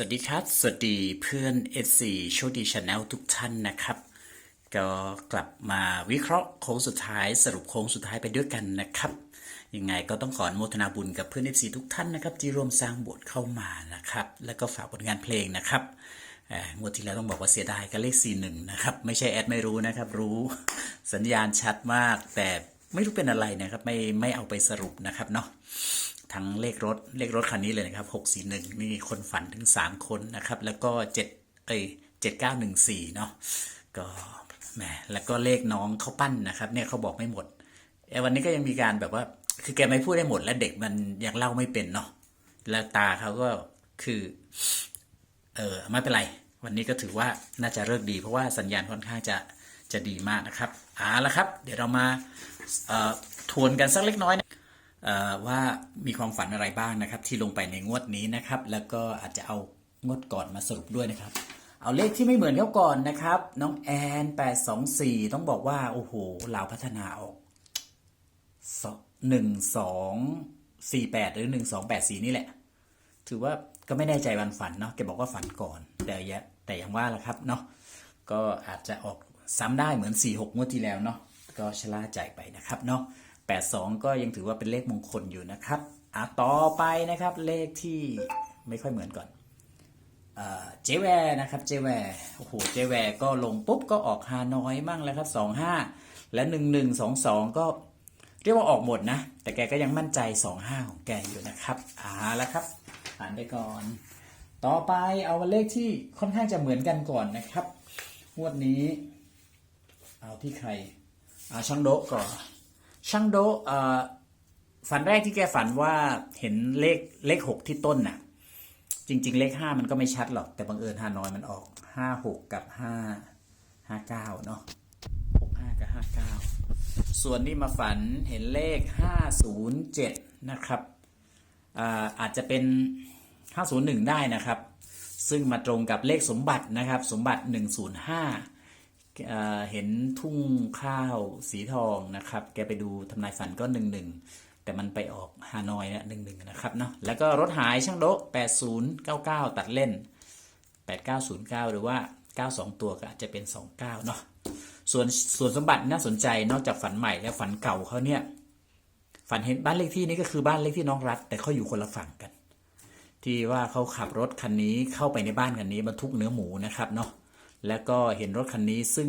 สวัสดีครับ สวัสดีเพื่อน S4 โชคดีชาแนลทุกท่านนะครับ ก็กลับมาวิเคราะห์โค้งสุดท้ายสรุปโค้งสุดท้ายไปด้วยกันนะครับ ยังไงก็ต้องขออนุโมทนาบุญกับเพื่อน FC ทุกท่านนะครับ ที่ร่วมสร้างบทเข้ามานะครับ แล้วก็ฝากผลงานเพลงนะครับงวดที่แล้วต้องบอกว่าเสียดายกับเลข 41 นะครับ ไม่ใช่แอดไม่รู้นะครับ รู้สัญญาณชัดมาก แต่ไม่รู้เป็นอะไรนะครับ ไม่ไม่เอาไปสรุปนะครับเนาะ ทั้งเลขรถเลขรถคันนี้เลยนะครับ641มีคนฝันถึง3คนนะครับ แล้วก็7เอ้ย7914เนาะก็แหมแล้วก็เลขน้องเขาปั้นนะครับเนี่ยเขาบอกไม่หมดเอ้วันนี้ก็ยังมีการแบบว่า คือแกไม่พูดได้หมด และเด็กมันยังเล่าไม่เป็นเนาะแล้วตาเขาก็คือเออไม่เป็นไร วันนี้ก็ถือว่าน่าจะเลิกดี เพราะว่าสัญญาณค่อนข้างจะจะดีมากนะครับเอาละครับ เดี๋ยวเรามาเอ่อทวนกันสักเล็กน้อยนะ ว่ามีความฝันอะไรบ้างนะครับ ที่ลงไปในงวดนี้นะครับ แล้วก็อาจจะเอางวดก่อนมาสรุปด้วยนะครับ เอาเลขที่ไม่เหมือนเขาก่อนนะครับ น้องแอน824 ต้องบอกว่าโอ้โหเหลาพัฒนาออกหนึ่งสองสี่แปดหรือหนึ่งสองแปดสี่นี่แหละ ถือว่าก็ไม่แน่ใจวันฝันเนาะแกบอกว่าฝันก่อน แต่ยะแต่อย่างว่าละครับเนาะก็อาจจะออกซ้ำได้เหมือน4 6งวดที่แล้วเนาะก็ชะล่าใจไปนะครับเนาะ 82 ก็ยังถือว่าเป็นเลขมงคลอยู่นะครับอะต่อไปนะครับเลขที่ไม่ค่อยเหมือนก่อนเจแวร์นะครับเจแวร์โอ้โหเจแวร์ก็ลงปุ๊บก็ออกฮาน้อยมั่งแล้วครับ25 และ 1122 ก็เรียกว่าออกหมดนะ แต่แกก็ยังมั่นใจ 25 ของแกอยู่นะครับอ่าแล้วครับผ่านไปก่อน ต่อไปเอาเลขที่ค่อนข้างจะเหมือนกันก่อนนะครับงวดนี้ เอาที่ใครเอาช่างโดก่อน ช่างโดเออฝันแรกที่แกฝันว่าเห็นเลขเลขหกที่ต้นน่ะ จริง ๆ เลขห้ามันก็ไม่ชัดหรอก แต่บังเอิญฮานอยมันออกห้าหกกับห้าห้าเก้าเนาะหกห้ากับห้าเก้าส่วนนี้มาฝันเห็นเลขห้าศูนย์เจ็ดนะครับอาอาจจะเป็นห้าศูนย์หนึ่งได้นะครับ ซึ่งมาตรงกับเลขสมบัตินะครับ สมบัติหนึ่งศูนย์ห้า เห็นทุ่งข้าวสีทองนะครับ แกไปดูทำนายฝันก็หนึ่งหนึ่งแต่มันไปออกฮานอยนะหนึ่งหนึ่งนะครับเนาะแล้วก็รถหายช่างโดะแปดศูนย์เก้าเก้าตัดเล่นแปดเก้าศูนย์เก้าหรือว่าเก้าสองตัวก็อาจจะเป็นสองเก้าเนาะส่วนส่วนสมบัติน่าสนใจนอกจากฝันใหม่แล้วฝันเก่าเขาเนี่ยฝันเห็นบ้านเลขที่นี้ก็คือบ้านเลขที่น้องรัฐ แต่เขาอยู่คนละฝั่งกัน ที่ว่าเขาขับรถคันนี้เข้าไปในบ้านคันนี้บรรทุกเนื้อหมูนะครับเนาะ แล้วก็เห็นรถคันนี้ซึ่ง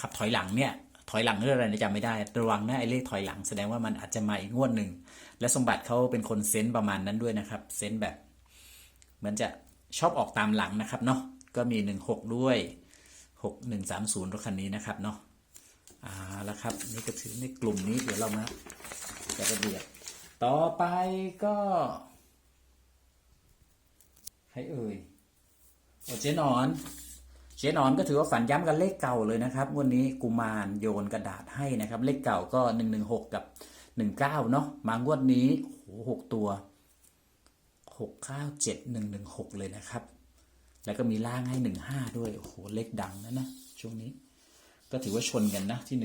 ขับถอยหลังเนี่ยถอยหลังเรื่องอะไรนะจำไม่ได้ระวังนะไอ้เลขถอยหลังแสดงว่ามันอาจจะมาอีกงวดหนึ่งและสมบัติเขาเป็นคนเซนต์ประมาณนั้นด้วยนะครับเซนต์แบบเหมือนจะชอบออกตามหลังนะครับเนาะก็มี 16 ด้วย 6130 รถคันนี้นะครับเนาะอ่าแล้วครับนี่ก็ถือในกลุ่มนี้เดี๋ยวเรามาจัดระเบียบต่อไปก็ใครเอ่ย เจ๊นอนเจ๊นอนก็ถือว่าฝันย้ำกันเลขเก่าเลยนะครับงวันนี้กุมารโยนกระดาษให้นะครับ เลขเก่าก็116กับ19เก้าเนาะมางวดนี้โหหกตัว697116เจ็ดหนึ่งหนึ่งหกเลยนะครับ แล้วก็มีล่างให้15ด้วยโอ้โหเลขดังนะนะช่วงนี้ ก็ถือว่าชนกันนะที่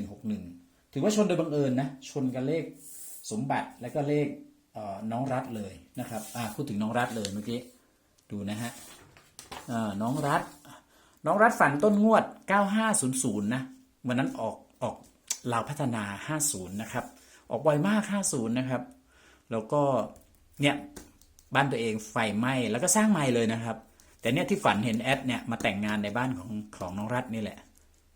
161ถือว่าชนโดยบังเอิญนะชนกันเลขสมบัติแล้วก็เลขเน้องรัฐเลยนะครับ อ่าพูดถึงน้องรัฐเลยเมื่อกี้ ดูนะฮะ น้องรัฐ น้องรัฐฝันต้นงวด 9500 นะวันนั้นออกออกลาวพัฒนา 50 นะครับ ออกบ่อยมาก 50 นะครับ แล้วก็เนี่ยบ้านตัวเองไฟไหม้แล้วก็สร้างใหม่เลยนะครับ แต่เนี่ยที่ฝันเห็นแอดเนี่ยมาแต่งงานในบ้านของของน้องรัฐนี่แหละ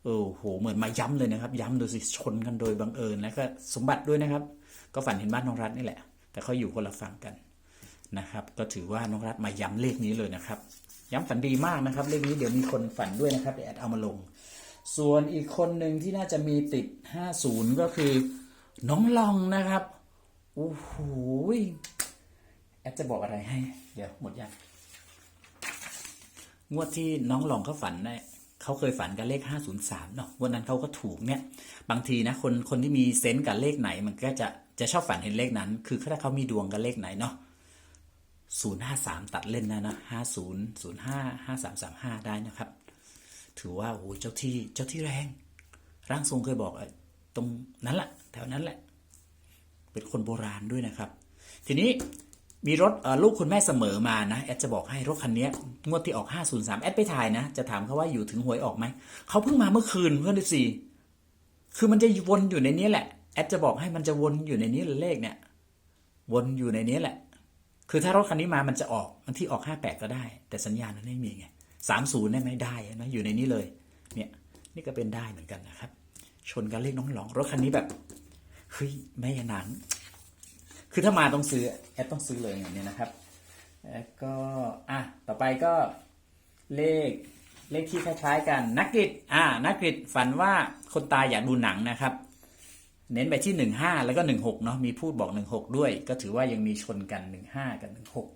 โอ้โหเหมือนมาย้ำเลยนะครับ ย้ำดูสิชนกันโดยบังเอิญแล้วก็สมบัติด้วยนะครับ ก็ฝันเห็นบ้านน้องรัฐนี่แหละ แต่เขาอยู่คนละฝั่งกันนะครับ ก็ถือว่าน้องรัฐมาย้ำเลขนี้เลยนะครับ ย้ำฝันดีมากนะครับเลขนี้เดี๋ยวมีคนฝันด้วยนะครับเดี๋ยวแอดเอามาลง ส่วนอีกคนหนึ่งที่น่าจะมีติด 50 ก็คือ น้องลองนะครับโอ้โหแอดจะบอกอะไรให้ เดี๋ยวหมดยังงวดที่น้องลองเขาฝันได้เขาเคยฝันกับเลข 503 เนาะวันนั้นเขาก็ถูกเนี่ย บางทีนะคนคนที่มีเซนส์กับเลขไหน มันก็จะจะชอบฝันเห็นเลขนั้น คือถ้าเขามีดวงกับเลขไหนเนาะ 053 ตัดเล่นนะนะ50 05 5335 ได้นะครับ ถือว่าโอ้โหเจ้าที่เจ้าที่แรง ร่างทรงเคยบอกตรงนั้นแหละแถวนั้นแหละ เป็นคนโบราณด้วยนะครับ ทีนี้มีรถลูกคุณแม่เสมอมานะ แอดจะบอกให้รถคันนี้งวดที่ออก 503 แอดไปถ่ายนะ จะถามเขาว่าอยู่ถึงหวยออกไหม เขาเพิ่งมาเมื่อคืนเพื่อนดิสิคือมันจะวนอยู่ในนี้แหละ แอดจะบอกให้มันจะวนอยู่ในนี้เลขเนี่ย วนอยู่ในนี้แหละ คือถ้ารถคันนี้มามันจะออกมันที่ออก 58 ก็ได้ แต่สัญญาณมันไม่มีไง30ได้ไหมได้นะอยู่ในนี้เลย เนี่ยนี่ก็เป็นได้เหมือนกันนะครับ ชนกันเลขน้องหลองรถคันนี้แบบเฮ้ยแม่ยนางคือถ้ามาต้องซื้อแอดต้องซื้อเลยอย่างนี้นะครับแล้วก็อะต่อไปก็เลขเลขที่คล้ายๆกันนักกฤษอ่านักกฤษฝันว่าคนตายอยากดูหนังนะครับ เน้นไปที่ 15 แล้วก็ 16เนาะมีพูดบอก 16 ด้วย ก็ถือว่ายังมีชนกัน 15 กับ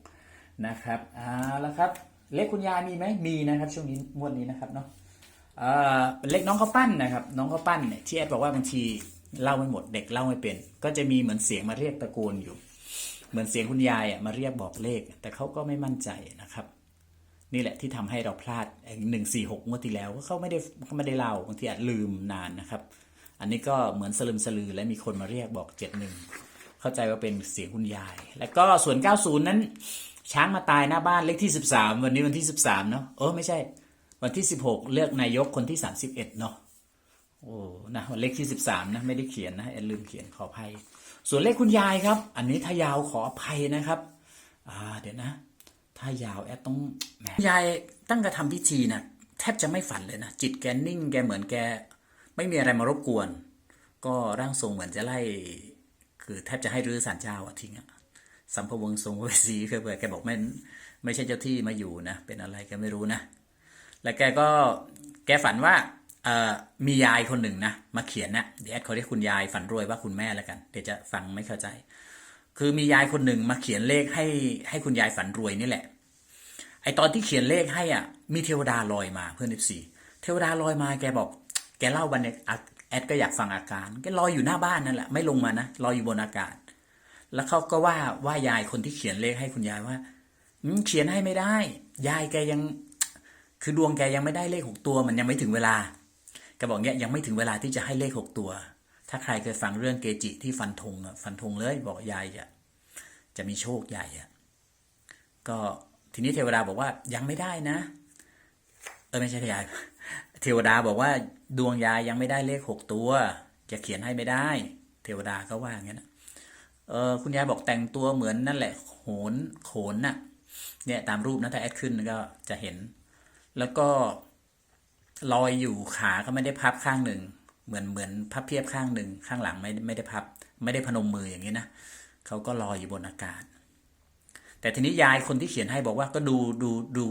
16 นะครับอ่าแล้วครับ เลขคุณยายมีไหมมีนะครับช่วงนี้งวดนี้นะครับเนาะอ่าเป็นเลขน้องเขาปั้นนะครับ น้องเขาปั้นเนี่ยที่แอดบอกว่าบางทีเล่าไม่หมดเด็กเล่าไม่เป็น ก็จะมีเหมือนเสียงมาเรียกตะโกนอยู่ เหมือนเสียงคุณยายอะมาเรียกบอกเลข แต่เขาก็ไม่มั่นใจนะครับ นี่แหละที่ทำให้เราพลาดหนึ่งสี่หกงวดที่แล้วก็เขาไม่ได้เขาไม่ได้เล่าบางทีอาจลืมนานนะครับ อันนี้ก็เหมือนสลึมสลือและมีคนมาเรียกบอกเจ็ดหนึ่งเข้าใจว่าเป็นเสียงคุณยาย แล้วก็ส่วน 90 นั้น ช้างมาตายหน้าบ้านเลขที่ 13 วันนี้วันที่ 13 เนาะเออไม่ใช่ วันที่ 16 เลือกนายกคนที่ 31 เนาะโอ้นะเลขที่ 13 นะไม่ได้เขียนนะแอนลืมเขียนขออภัย ส่วนเลขคุณยายครับ อันนี้ถ้ายาวขออภัยนะครับอ่าเดี๋ยวนะ ถ้ายาวแอดต้องแหมยายตั้งกระทำพิธีน่ะแทบจะไม่ฝันเลยนะจิตแกนิ่งแกเหมือนแก ไม่มีอะไรมารบกวน ก็ร่างทรงเหมือนจะไล่ คือแทบจะให้รื้อศาลเจ้าอะทิ้งอะสัมภเวงทรงเวสีเผื่อแกบอกไม่ไม่ใช่เจ้าที่มาอยู่นะ เป็นอะไรแกไม่รู้นะ แล้วแกก็แกฝันว่าเอมียายคนหนึ่งนะมาเขียนนะเดี๋ยวแอดเขาเรียกคุณยายฝันรวยว่าคุณแม่แล้วกัน เดี๋ยวจะฟังไม่เข้าใจ คือมียายคนหนึ่งมาเขียนเลขให้ให้คุณยายฝันรวยนี่แหละ ไอตอนที่เขียนเลขให้อะมีเทวดาลอยมาเพื่อนเอฟซีเทวดาลอยมาแกบอก แกเล่าวันนี้แอดก็อยากฟังอาการแกลอยอยู่หน้าบ้านนั่นแหละไม่ลงมานะลอยอยู่บนอากาศ แล้วเขาก็ว่าว่ายายคนที่เขียนเลขให้คุณยายว่าเขียนให้ไม่ได้ ยายแกยัง คือดวงแกยังไม่ได้เลขหกตัว มันยังไม่ถึงเวลาแกบอกเนี้ยยังไม่ถึงเวลาที่จะให้เลขหกตัว ถ้าใครเคยฟังเรื่องเกจิที่ฟันธงอะฟันธงเลย บอกยายจะจะมีโชคใหญ่อะก็ทีนี้เทวดาบอกว่ายังไม่ได้นะ เออไม่ใช่ยาย เทวดาบอกว่าดวงยายยังไม่ได้เลขหกตัวจะเขียนให้ไม่ได้ เทวดาก็ว่าอย่างนั้นะเออคุณยายบอกแต่งตัวเหมือนนั่นแหละ โขนโขนน่ะ เนี่ยตามรูปนะถ้าแอดขึ้นก็จะเห็น แล้วก็ลอยอยู่ขาก็ไม่ได้พับข้างหนึ่ง เหมือนเหมือนพับเพียบข้างหนึ่งข้างหลังไม่ไม่ได้พับ ไม่ได้พนมมืออย่างนี้นะเขาก็ลอยอยู่บนอากาศ แต่ทีนี้ยายคนที่เขียนให้บอกว่าก็ดูดูดู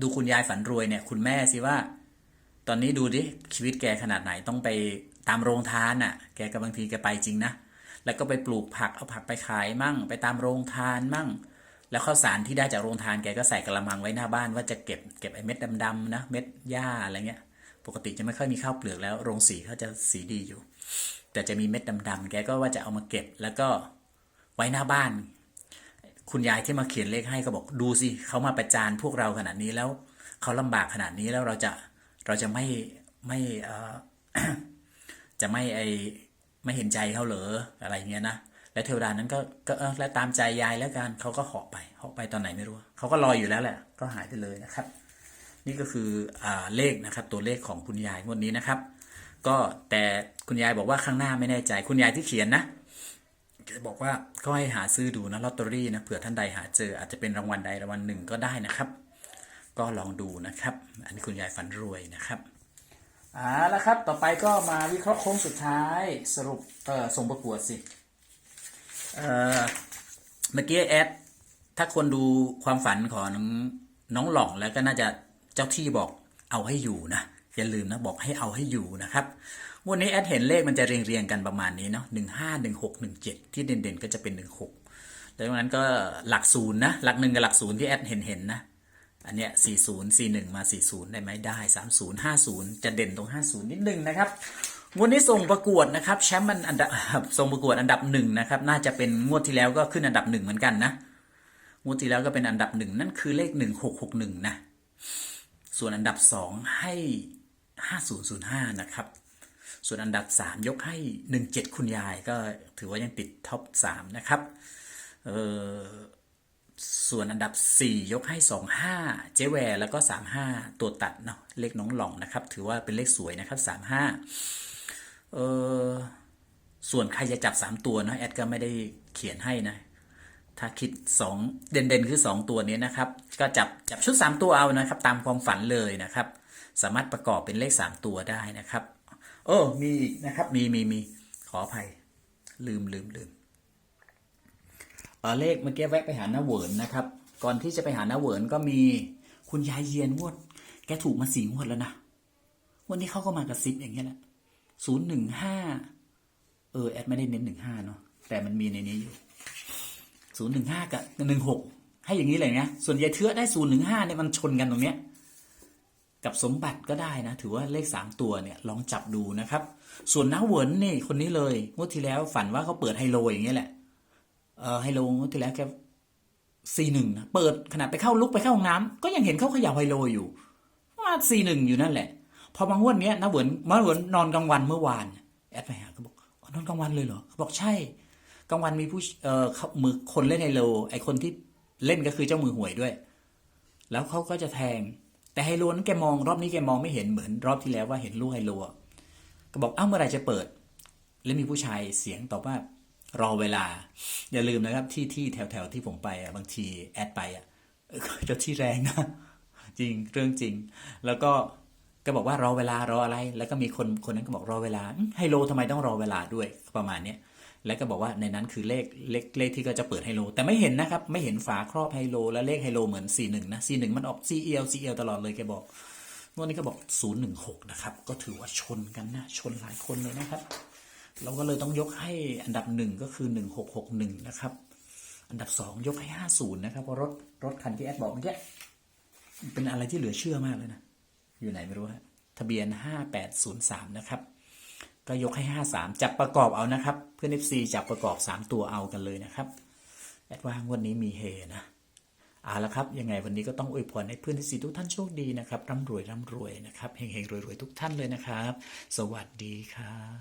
ดูคุณยายฝันรวยเนี่ย คุณแม่สิว่า ตอนนี้ดูดิชีวิตแกขนาดไหนต้องไปตามโรงทานน่ะ แกก็บางทีแกไปจริงนะ แล้วก็ไปปลูกผักเอาผักไปขายมั่ง ไปตามโรงทานมั่ง แล้วข้าวสารที่ได้จากโรงทานแกก็ใส่กระมังไว้หน้าบ้านว่าจะเก็บเก็บไอ้เม็ดดำๆนะเม็ดหญ้าอะไรเงี้ย ปกติจะไม่ค่อยมีข้าวเปลือกแล้ว โรงสีเขาจะสีดีอยู่ แต่จะมีเม็ดดำๆแกก็ว่าจะเอามาเก็บแล้วก็ไว้หน้าบ้าน คุณยายที่มาเขียนเลขให้ก็บอกดูสิเขามาประจานพวกเราขนาดนี้แล้วเขาลำบากขนาดนี้แล้วเราจะ เราจะไม่ไม่เออจะไม่ไอไม่เห็นใจเขาเหรออะไรเงี้ยนะแล้วเทวดานั้นก็ก็เออแล้วตามใจยายแล้วกันเขาก็เหาะไปเหาะไปตอนไหนไม่รู้เขาก็ลอยอยู่แล้วแหละ ก็หายไปเลยนะครับ นี่ก็คืออ่าเลขนะครับ ตัวเลขของคุณยายงวดนี้นะครับ ก็แต่คุณยายบอกว่าข้างหน้าไม่แน่ใจ คุณยายที่เขียนนะแกบอกว่าก็ให้หาซื้อดูนะลอตเตอรี่นะเผื่อท่านใดหาเจออาจจะเป็นรางวัลใดรางวัลหนึ่งก็ได้นะครับ ก็ลองดูนะครับ อันนี้คุณยายฝันรวยนะครับอ่าแล้วครับ ต่อไปก็มาวิเคราะห์โค้งสุดท้ายสรุปเออส่งประกวดสิเออเมื่อกี้แอดถ้าคนดูความฝันของน้องหล่องแล้วก็น่าจะเจ้าที่บอกเอาให้อยู่นะอย่าลืมนะบอกให้เอาให้อยู่นะครับวันนี้แอดเห็นเลขมันจะเรียงเรียงกันประมาณนี้เนาะหนึ่งห้าหนึ่งหกหนึ่งเจ็ดที่เด่นๆก็จะเป็นหนึ่งหกดังนั้นก็หลักศูนย์นะหลักหนึ่งกับหลักศูนย์ที่แอดเห็นเห็นนะ อันเนี้ยสี่ศูนย์สี่หนึ่งมาสี่ศูนย์ได้ไหมได้สามศูนย์ห้าศูนย์จะเด่นตรงห้าศูนย์นิดนึงนะครับงวดนี้ส่งประกวดนะครับแชมป์มันอันดับส่งประกวดอันดับหนึ่งนะครับ น่าจะเป็นงวดที่แล้วก็ขึ้นอันดับหนึ่งเหมือนกันนะงวดที่แล้วก็เป็นอันดับหนึ่งนั่นคือเลขหนึ่งหกหกหนึ่งนะ ส่วนอันดับสองให้ห้าศูนย์ศูนย์ห้านะครับ ส่วนอันดับ3ยกให้17คุณยายก็ถือว่ายังติดท็อป3นะครับ เออ ส่วนอันดับ 4 ยกให้ 25 เจแวร์แล้วก็ 35 ตัวตัดเนาะเลขน้องหล่องนะครับ ถือว่าเป็นเลขสวยนะครับ 35เออส่วนใครจะจับ 3 ตัวเนาะแอดก็ไม่ได้เขียนให้นะ ถ้าคิด 2 เด่นๆ คือ 2 ตัวนี้นะครับ ก็จับจับชุด 3 ตัวเอานะครับ ตามความฝันเลยนะครับ สามารถประกอบเป็นเลข 3 ตัวได้นะครับ โอ้มีอีกนะครับมีมีมีขออภัย ลืมลืมลืม เลขเมื่อกี้แวะไปหาหน้าเวินนะครับ ก่อนที่จะไปหาหน้าเวินก็มีคุณยายเยียนงวด แกถูกมาสี่งวดแล้วนะวันนี้เขาก็มากระซิบอย่างเงี้ยแหละศูนย์หนึ่งห้าเออแอดไม่ได้เน้นหนึ่งห้าเนาะแต่มันมีในนี้อยู่ศูนย์หนึ่งห้ากับหนึ่งหกให้อย่างนี้เลยนะส่วนยายเทือได้ศูนย์หนึ่งห้าเนี่ยมันชนกันตรงเนี้ยกับสมบัติก็ได้นะ ถือว่าเลขสามตัวเนี่ยลองจับดูนะครับ ส่วนน้าเหวินนี่คนนี้เลยงวดที่แล้วฝันว่าเขาเปิดไฮโลอย่างเงี้ยแหละ ไฮโลงที่แล้วแกซีหนึ่งนะเปิดขนาดไปเข้าลุกไปเข้าห้องน้ำก็ยังเห็นเขาขย่าไฮโลอยู่ว่าซีหนึ่งอยู่นั่นแหละ พอบางวันเนี้ยนะเหมือนมาเหมือนนอนกลางวันเมื่อวานแอดไปหาเขาบอกอนอนกลางวันเลยเหรอเขาบอกใช่กลางวันมีผู้เอ่อเขามือคนเล่นไฮโล ไอคนที่เล่นก็คือเจ้ามือหวยด้วย แล้วเขาก็จะแทง แต่ไฮโลนั้นแกมองรอบนี้แกมองไม่เห็นเหมือนรอบที่แล้วว่าเห็นลูกไฮโลก็บอกเอ้าเมื่อไหร่จะเปิด แล้วมีผู้ชายเสียงตอบว่า รอเวลา อย่าลืมนะครับที่ที่แถวแถวๆที่ผมไปอะบางทีแอดไปอะเจ้าที่แรงนะจริงเรื่องจริง แล้วก็ก็บอกว่ารอเวลารออะไร แล้วก็มีคนคนนั้นก็บอกรอเวลาไฮโลทำไมต้องรอเวลาด้วยประมาณเนี้ยแล้วก็บอกว่าในนั้นคือเลขเลขเลขที่ก็จะเปิดไฮโล แต่ไม่เห็นนะครับ ไม่เห็นฝาครอบไฮโล และเลขไฮโลเหมือน4 1นะ4 1มันออก C E L C E L ตลอดเลยแกบอกวันนี้ก็บอก 016 นะครับ ก็ถือว่าชนกันนะ ชนหลายคนเลยนะครับ เราก็เลยต้องยกให้อันดับหนึ่งก็คือ1661นะครับ อันดับสองยกให้50นะครับเพราะรถรถคันที่แอดบอกเมื่อกี้เป็นอะไรที่เหลือเชื่อมากเลยนะ อยู่ไหนไม่รู้ฮะทะเบียน5803นะครับ ก็ยกให้53จับประกอบเอานะครับ เพื่อน FC จับประกอบ3ตัวเอากันเลยนะครับแอดว่างวันนี้มีเฮนะเอาละครับ ยังไงวันนี้ก็ต้องอวยพรให้เพื่อนทีสีทุกท่านโชคดีนะครับร่ำรวยร่ำรวยนะครับเฮงๆรวยๆทุกท่านเลยนะครับ สวัสดีครับ